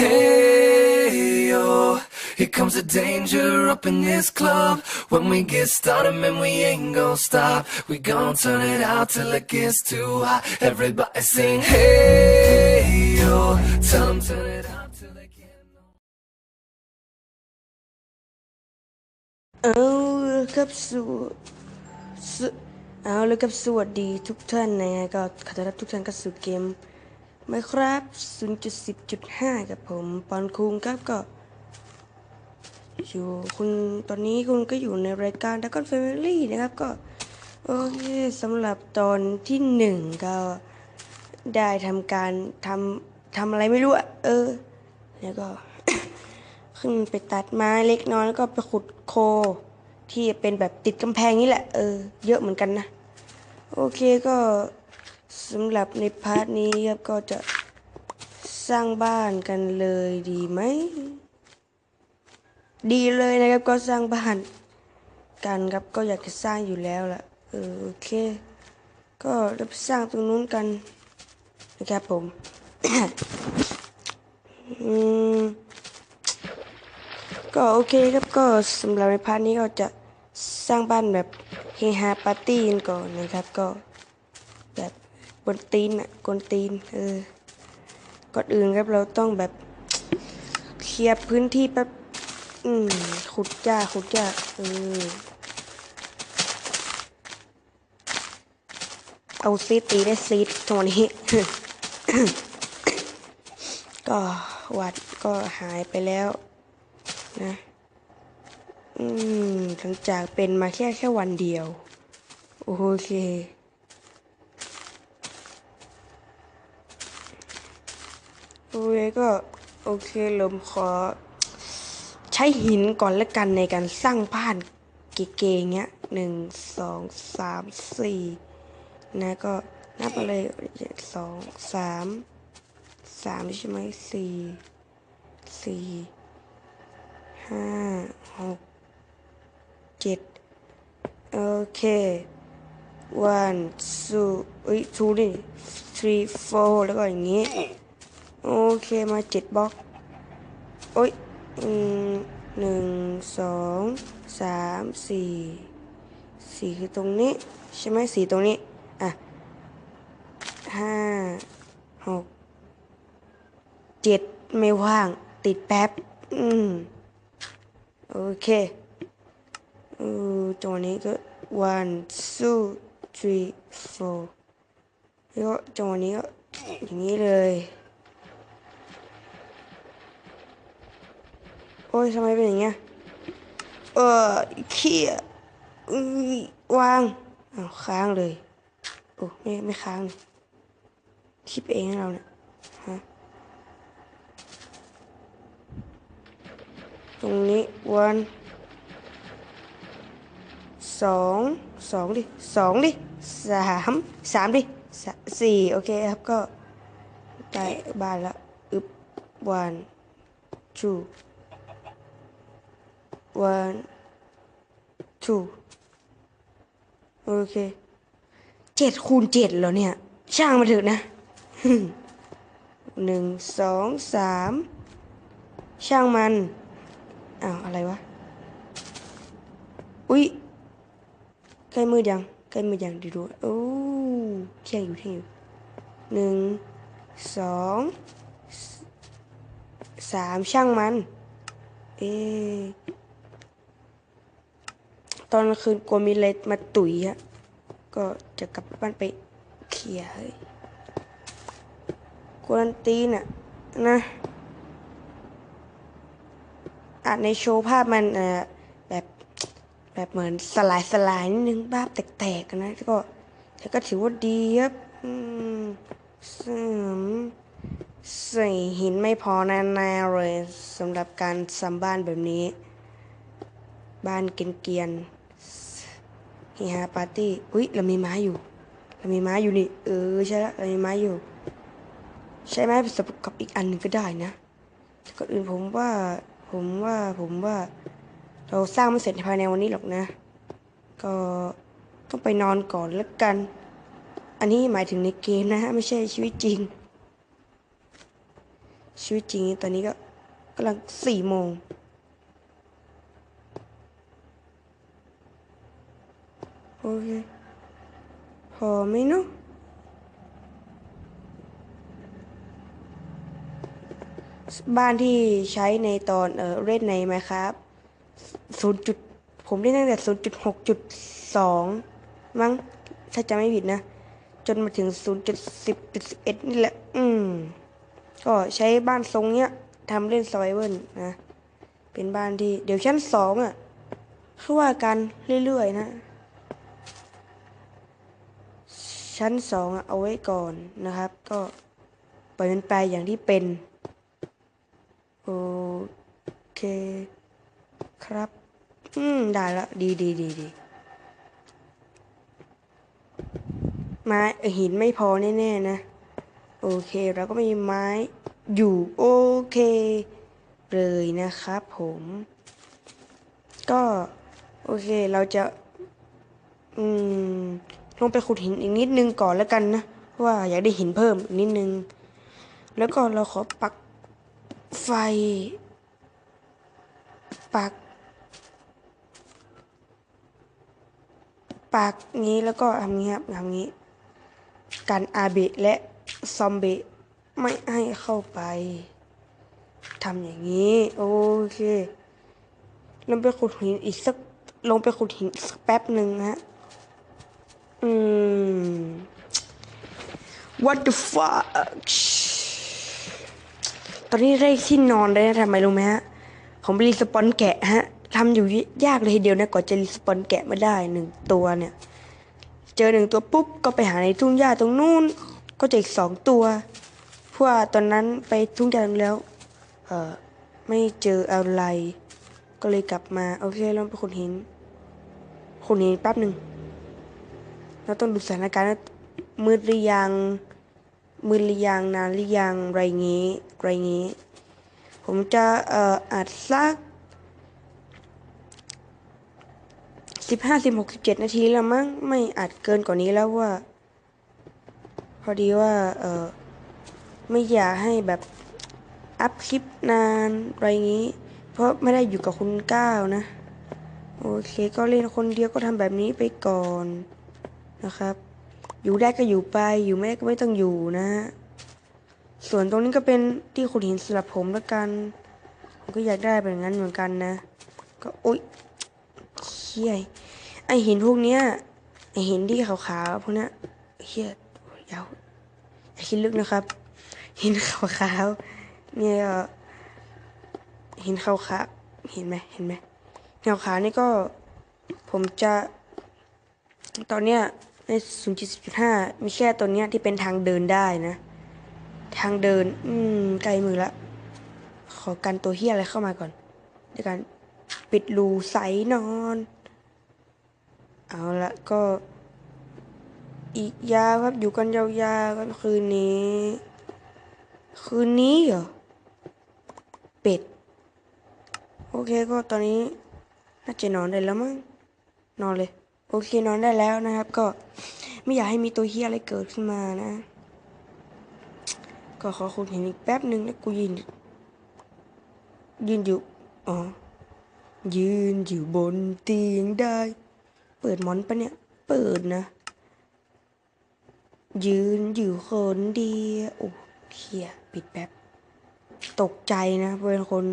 Hey, yo, here comes the danger up in this club. When we get started, man, we ain't gonna stop. We gonna turn it out till it gets too hot. Everybody sing, hey, yo, tell them turn it out till they can't. เอาละครับสวสเอาละครับสวัสดีทุกท่านนะฮะก็ขอต้อนรับทุกท่านเข้าสู่เกม ไมครับ 0.10.5 กับผมปอนคุงครับก็ อยู่คุณตอนนี้คุณก็อยู่ในรายการ Dragon Family นะครับก็ โอเคสำหรับตอนที่หนึ่งก็ได้ทำการทำทำอะไรไม่รู้อะเออ แล้วก็ ขึ้นไปตัดไม้เล็กน้อยแล้วก็ไปขุดโค ที่เป็นแบบติดกำแพงนี่แหละ เออ เยอะเหมือนกันนะ โอเคก็ สำหรับในพาร์ทนี้ครับก็จะสร้างบ้านกันเลยดีไหม ดีเลยนะครับก็สร้างบ้านกันครับก็อยากจะสร้างอยู่แล้วล่ะเออโอเค ก็เราไปสร้างตรงนู้นกันนะครับผมอืมก็โอเคครับก็สำหรับในพาร์ทนี้ก็จะสร้างบ้านแบบเฮฮาปาร์ตี้กันก่อนนะครับก็แบบ บนตีนอะกนตีน เออ ก่อนอื่นครับเราต้องแบบ เคลียร์พื้นที่แป๊บ อืม ขุดหญ้าขุดหญ้าเออ เอาซีตีได้ซีดตรงนี้ ก็วัดก็หายไปแล้ว นะ อืม หลังจากเป็นมาแค่แค่วันเดียว โอเค โอเคก็โอเคลมขอ ใช้หินก่อนละกันในการสร้างบ้านเก๋ๆเงี้ยหนึ่งสองสามสี่นะก็นับไปเลยสองสามสามใช่ไหมสี่สี่ห้าหกเจ็ดโอเค one two เอ้ย two นี่ three four แล้วก็อย่างงี้ โอเคมาเจ็ดบล็อก โอ้ยหนึ่งสองสามสี่สี่คือตรงนี้ ใช่ไหมสี่ตรงนี้ อะห้าหกเจ็ดไม่ว่าง ติดแป๊บ อืม โอเคเออจังหวะนี้ก็ one two three four แล้วก็จังหวะนี้ก็อย่างนี้เลย โอ้ยทำไมเป็นอย่างเงี้ย เออเขี้ยวางอ้าวค้างเลย โอ้ไม่ไม่ค้าง คิดไปเองเราเนี่ยฮะตรงนี้วันสองสองดิสองดิสามสามดิสี่โอเคครับก็ได้บ้านล้วอึบ one two one two โอเคเจ็ดคูณเจ็ดเหรอเนี่ย ช่างมาเถอะนะหนึ่งสองสามช่างมัน อ้าว อะไรวะ อุ๊ยใกล้มืดยังใกล้มืดยังดีดูโอ้เที่ยงอยู่เที่ยงอยู่หนึ่งสองสสามช่างมัน เอะ ตอนกลางคืนกลัวมีอะไรมาตุ๋ยอะก็จะกลับบ้านไปเคลียร์เฮ้ยกวนตีนอะนะอาจในโชว์ภาพมันเอ่อแบบแบบเหมือนสลายสลายนิดนึงภาพแตกๆกันนะแต่ก็แต่ก็ถือว่าดีครับอืมซึ่งใส่หินไม่พอแน่ๆเลยสำหรับการซ้ำบ้านแบบนี้ บ้านเกียนๆเฮฮาปาร์ตี้อุ้ยเรามีไม้อยู่ เรามีไม้อยู่นี่ เออใช่แล้วเรามีไม้อยู่ ใช้ไหม้ผสมกับอีกอันหนึ่งก็ได้นะก่อนอื่นผมว่า ผมว่าผมว่า เราสร้างไม่เสร็จภายในวันนี้หรอกนะ ก็ต้องไปนอนก่อนแล้วกัน อันนี้หมายถึงในเกมนะฮะไม่ใช่ชีวิตจริง ชีวิตจริงตอนนี้ก็กำลังสี่โมง โอเคพอไหมเนาะบ้านที่ใช้ในตอนเออเล่นในไหมครับศูนย์จุดผมเล่นตั้งแต่ศูนย์จุดหกจุดสองมั้งถ้าจำไม่ผิดนะ จนมาถึงศูนย์จุดสิบจุดสิบเอ็ดนี่แหละ อืม ก็ใช้บ้านทรงเนี้ยทำเล่น s ไ r เ i ินะ เป็นบ้านที่ เดี๋ยวชั้นสองอะคือว่ากันเรื่อยๆนะ ชั้นสองเอาไว้ก่อนนะครับ ก็ปล่อยมันไปอย่างที่เป็น โอเคครับ อืม ได้แล้วดีดีดีดีไม้หินไม่พอแน่ๆนะ โอเคเราก็มีไม้อยู่โอเค เลยนะครับผม ก็ โอเคเราจะ อืม ลงไปขุดหินอีกนิดนึงก่อนแล้วกันนะ ว่าอยากได้หินเพิ่มอีกนิดนึง แล้วก็เราขอปักไฟ ปัก ปักงี้แล้วก็ทำงี้ครับทำงี้กันอาเบะและซอมเบะไม่ให้เข้าไปทำอย่างนี้ โอเคลงไปขุดหินอีกสักลงไปขุดหินสักแป๊บหนึ่งฮะืม what the fuck ตอนนี้ได้ที่นอนได้ทำไมรู้ไหมฮะ ผมรีสปอนแกะฮะทำอยู่ยากเลยทีเดียวนะกว่าจะรีสปอนแกะมาได้หนึ่งตัวเนี่ย เจอหนึ่งตัวปุ๊บ ก็ไปหาในทุ่งหญ้าตรงนู้น ก็เจออีกสองตัว เพราะว่าตอนนั้นไปทุ่งหญ้าแล้ว เออไม่เจออะไร ก็เลยกลับมา โอเคลองไปขุดหินขุดหินแป๊บหนึ่ง เราต้องดูสถานการณ์มืดหรือยังมืดหรือยังนานหรือยังไรงี้ไรงี้ ผมจะเอ่ออัดสักสิบห้าสิบหกสิบเจ็ดนาทีแล้วมั้งไม่อัดเกินกว่านี้แล้วว่า พอดีว่าเออไม่อยากให้แบบอัพคลิปนานไรงี้ เพราะไม่ได้อยู่กับคุณก้าวนะ โอเคก็เล่นคนเดียวก็ทำแบบนี้ไปก่อน นะครับ อยู่ได้ก็อยู่ไป อยู่ไม่ได้ก็ไม่ต้องอยู่นะฮะ ส่วนตรงนี้ก็เป็นที่ขุดหินสำหรับผมแล้วกัน ผมก็อยากได้แบบนั้นเหมือนกันนะ ก็โอ๊ยเฮียไอหินพวกเนี้ย ไอหินที่ขาวๆพวกเนี้ยเฮียยาวอย่าคิดลึกนะครับ หินขาวๆเนี่ยหินขาวๆเห็นไหมเห็นไหมแนวขานี่ก็ผมจะ ตอนเนี้ย ใน0.10.5มีแค่ตัวเนี้ยที่เป็นทางเดินได้นะ ทางเดิน อืมไกลมือละ ขอกันตัวเฮียอะไรเข้ามาก่อนในการปิดรูใสนอน เอาละก็ อีกยาวครับอยู่กันยาวๆกันคืนนี้ คืนนี้เหรอ เป็ด โอเคก็ตอนนี้ น่าจะนอนได้แล้วมั้งนอนเลย โอเคนอนได้แล้วนะครับ ก็ไม่อยากให้มีตัวเฮียอะไรเกิดขึ้นมานะ ก็ขอคุณเห็นอีกแป๊บหนึ่งนะกูยืนยืนอยู่อ๋อยืนอยู่บนเตียงได้ เปิดมอนปะเนี่ย เปิดนะ ยืนอยู่คนเดียวโอ้เฮียปิดแป๊บ ตกใจนะเป็นคน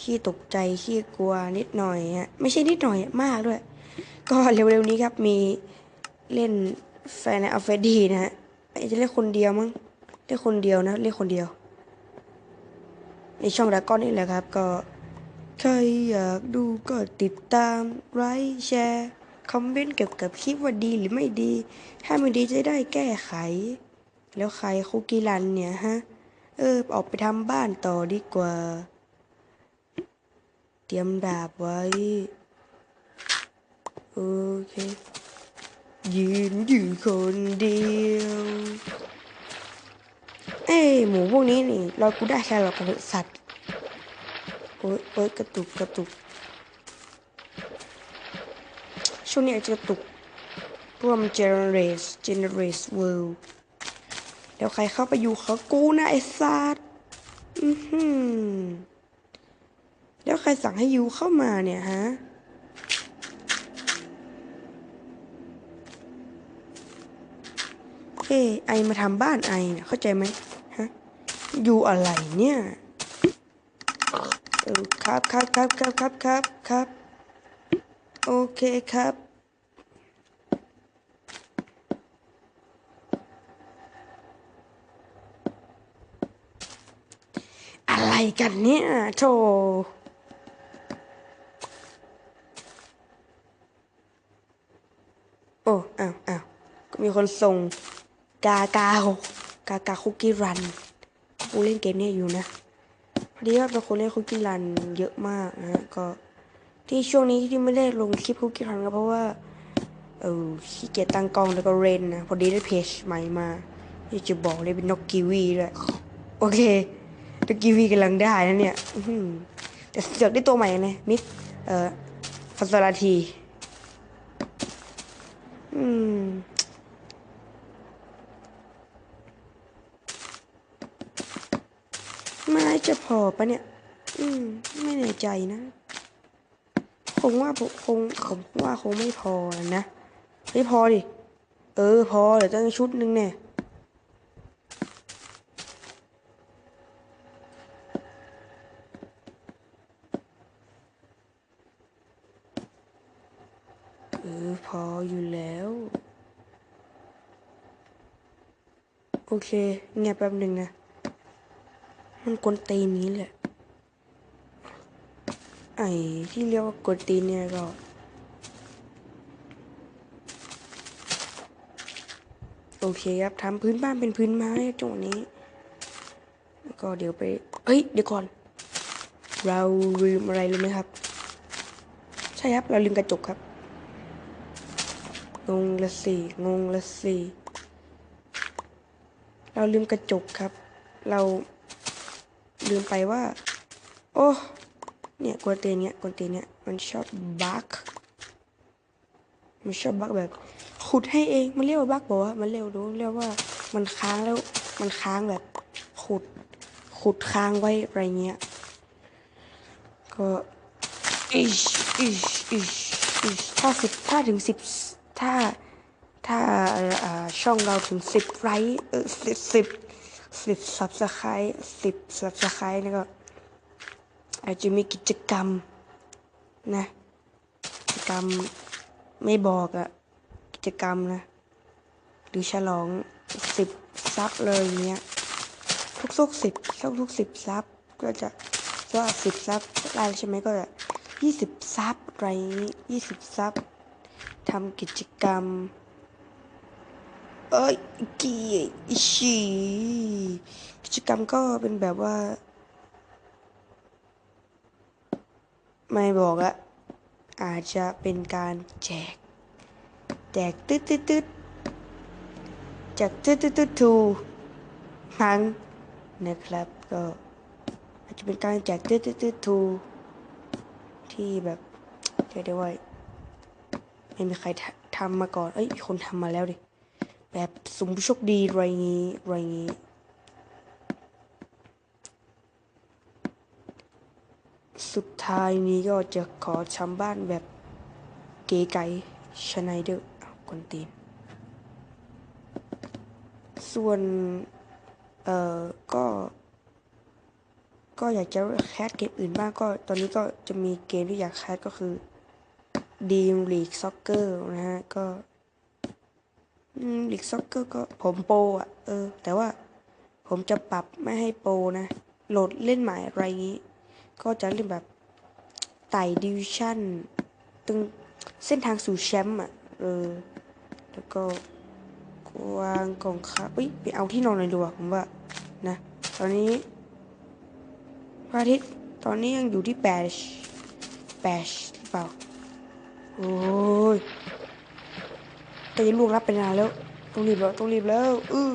ขี้ตกใจขี้กลัวนิดหน่อยฮะไม่ใช่นิดหน่อยมากด้วย ก็เร็วๆนี้ครับมีเล่นแฟนอัลเฟดีนะฮะจะเล่นคนเดียวมั้งเล่นคนเดียวนะเล่นคนเดียว ในช่องดราก้อนนี่แหละครับ ก็ใครอยากดูก็ติดตามไลค์แชร์คอมเมนต์เกี่ยวกับคลิปว่าดีหรือไม่ดี ถ้าไม่ดีจะได้แก้ไข แล้วใครคุกกี้รันเนี่ยฮะ เออ ออกไปทำบ้านต่อดีกว่า เตรียมดาบไว้ โอเค ยืนอยู่คนเดียว เอ้หมูพวกนี้นี่เรากูได้แค่หรอกบสัตว์โอ้ยโอ้ยกระตุกกระตุก ช่วงนี้อาจจะกระตุกเพราะว่ามัน generate generate world เดี๋ยวใครเข้าไปอยู่เขากูนะไอ้สัตว์อือหือแล้วใครสั่งให้ยูเข้ามาเนี่ยฮะ เอ้ไอมาทำบ้านไอเนี่ยเข้าใจไหมฮะอยู่อะไรเนี่ยเออครับครับครับครับครับครับครับ โอเคครับ อะไรกันเนี่ยโธ่โอ้อ้าวอ้าวมีคนส่ง กากาหกกากาคุกกี้รันกูเล่นเกมเนี้ยอยู่นะพอดีว่าเป็นคนเล่นคุกกี้รันเยอะมากนะก็ที่ช่วงนี้ที่ไม่ได้ลงคลิปคุกกี้รันก็เพราะว่าเออขี้เกียจตั้งกล้องแล้วก็เรนนะพอดีได้เพจใหม่มาที่จะบอกเลยเป็นนกกีวีด้วยโอเคนกกีวีกำลังได้นะเนี่ยแต่เสือกได้ตัวใหม่นะมิสเอ่อฟัสลาที อืม ไม้จะพอปะเนี่ย อืม ไม่แน่ใจนะ คงว่าผมคงผมว่าคงไม่พอนะไม่พอดิ เออ พอเดี๋ยวตั้งชุดหนึ่งเนี่ยเออพออยู่แล้ว โอเคเงียบแป๊บหนึ่งนะ มันกวนตีนนี้แหละ ไอ้ที่เรียกว่ากวนตีนเนี่ยก็โอเคครับทำพื้นบ้านเป็นพื้นไม้จังหวะนี้แล้วก็เดี๋ยวไป เฮ้ย เดี๋ยวก่อน เราลืมอะไรรู้ไหมครับ ใช่ครับ เราลืมกระจกครับ งงละสิงงละสิเราลืมกระจกครับ เรา ลืมไปว่า โอ้ เนี่ยกวนเตนเนี่ยกวนเตนเนี่ยมันชอบบักมันชอบบักแบบ ขุดให้เองมันเรียกว่าบักบอกว่ามันเรียกรู้เรียกว่ามันค้างแล้วมันค้างแบบ ขุด ขุดค้างไว้อะไรเงี้ยก็อิชอิชอิชอิชถ้าสิบถ้าถึงสิบถ้าถ้าอ่าช่องเราถึงสิบไลค์เออสิบสิบ สิบซับสไครต์สิบซับสไครต์แล้วก็อาจจะมีกิจกรรมนะกิจกรรมไม่บอกอะกิจกรรมนะ หรือฉลองสิบซับเลยเงี้ยทุกทุกสิบทุกทุกสิบซับก็จะว่าสิบซับได้ใช่ไหมก็จะยี่สิบซับอะไรยี่สิบซับทำกิจกรรม เอ้ยกีอิชีกิจกรรมก็เป็นแบบว่า ไม่บอกอะอาจจะเป็นการแจก แจกตึ๊ดตึ๊ดตึ๊ดแจกตึ๊ดตึ๊ดตึ๊ดทูหังนะครับก็อาจจะเป็นการแจกตึ๊ดตึ๊ดตึ๊ดทูที่แบบเรียกได้ว่าไม่มีใครทำมาก่อน เอ้ย คนทำมาแล้วดิ แบบสมผู้โชคดีไรงี้ไรงี้สุดท้ายนี้ก็จะขอชำบ้านแบบเก๋ไก๋ชไนเดอร์อ้าวกวนตีน ส่วน เอ่อ ก็ ก็อยากจะแคสเกมอื่นบ้างก็ ตอนนี้ก็จะมีเกมที่อยากแคสก็คือดีมลีกซ็อกเกอร์นะฮะ ก็ ลีกซ็อกเกอร์ก็ผมโปรอะ เออ แต่ว่าผมจะปรับไม่ให้โปรนะ โหลดเล่นใหม่อะไรงี้ ก็จะเล่นแบบไต่ดิวิชั่นตึงเส้นทางสู่แชมป์อะ เออ แล้วก็วางกล่องครับอุ้ยไปเอาที่นอนเลยดีกว่าผมว่า นะ ตอนนี้พระอาทิตย์ตอนนี้ยังอยู่ที่แปดแปดหรือเปล่า โอ้ย ก็จะล่วงรับไปนานแล้วต้องรีบแล้วต้องรีบแล้วเออ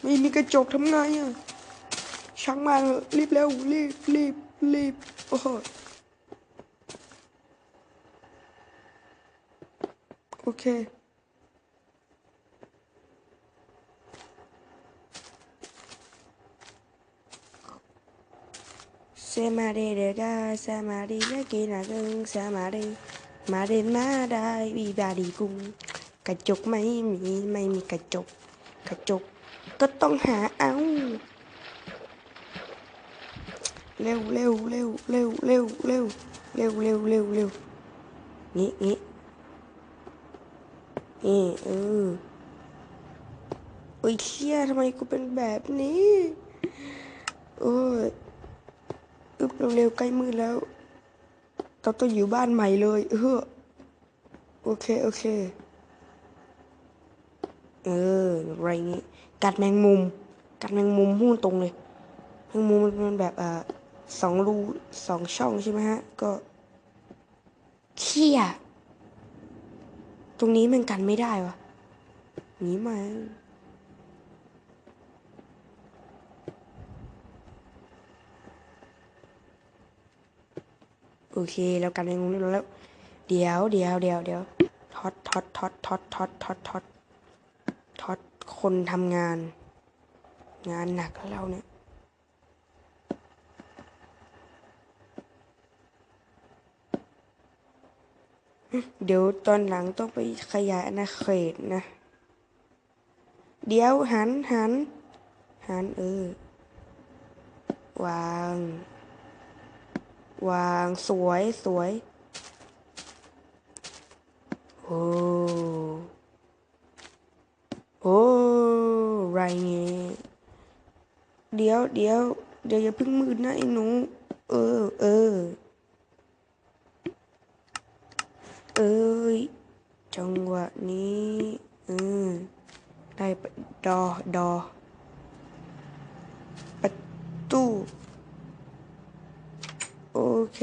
ไม่มีกระจกทำไงอะช่างมาเถอะรีบเร็วรีบรีบรีบโอ้โหโอเคมาเดเดกาสมาดียากีนากึงสมาดี มาเดนมาได้บีบาดีกุงกระจกไม่มีไม่มีกระจก กระจกก็ต้องหาเอาเร็วเร็วเร็วเร็วเร็วเร็วเร็วเร็วเร็วเร็วงี้งี้นี่เออโอ้ยเชี่ยทำไมกูเป็นแบบนี้โอ้ยอึบเร็วๆใกล้มืดแล้ว เราต้องอยู่บ้านใหม่เลยเออโอเค โอเค เอออะไรงี้ กัดแมงมุม กัดแมงมุมหุ้นตรงเลยแมงมุมมันเป็นแบบอ่าสองรูสองช่องใช่ไหมฮะ ก็เขี้ยตรงนี้มันกันไม่ได้วะหนีมา โอเคแล้วกันแมงมุมเรียบร้อยแล้ว เดี๋ยวเดี๋ยวเดี๋ยวเดี๋ยวทอดทอดทอดทอดทอดทอดทอดทอดคนทำงาน งานหนักแล้วเราเนี่ยเดี๋ยวตอนหลังต้องไปขยายอาณาเขตนะ เดี๋ยวหันหันหันเออวาง วางสวยสวยโอ้โอ้ไรเงี้ยเดี๋ยวเดี๋ยวเดี๋ยวอย่าเพิ่งมืดนะไอ้หนู เออเออเอ้ยจังหวะนี้เออได้ปะดอดอประตู เค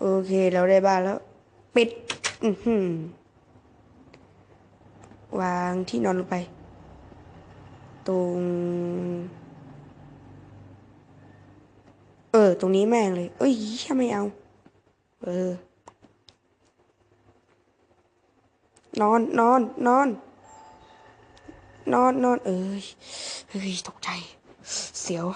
โอเค เราได้บ้านแล้ว ปิด อืวางที่นอนลงไป ตรง เออ ตรงนี้แม่งเลย เอ้ยแค่ไม่เอา เออ นอน นอน นอน นอน นอน เอ้ย เฮ้ย ตกใจ เสียว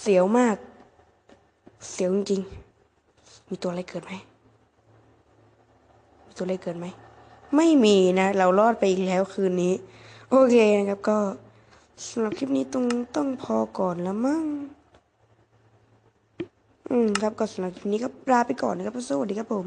เสียวมาก เสียวจริงๆ มีตัวอะไรเกิดไหม มีตัวอะไรเกิดไหม ไม่มีนะ เรารอดไปอีกแล้วคืนนี้ โอเคนะครับก็สำหรับคลิปนี้ต้องต้องพอก่อนแล้วมั้ง อืมครับก็สำหรับคลิปนี้ก็ลาไปก่อนนะครับ สวัสดีครับผม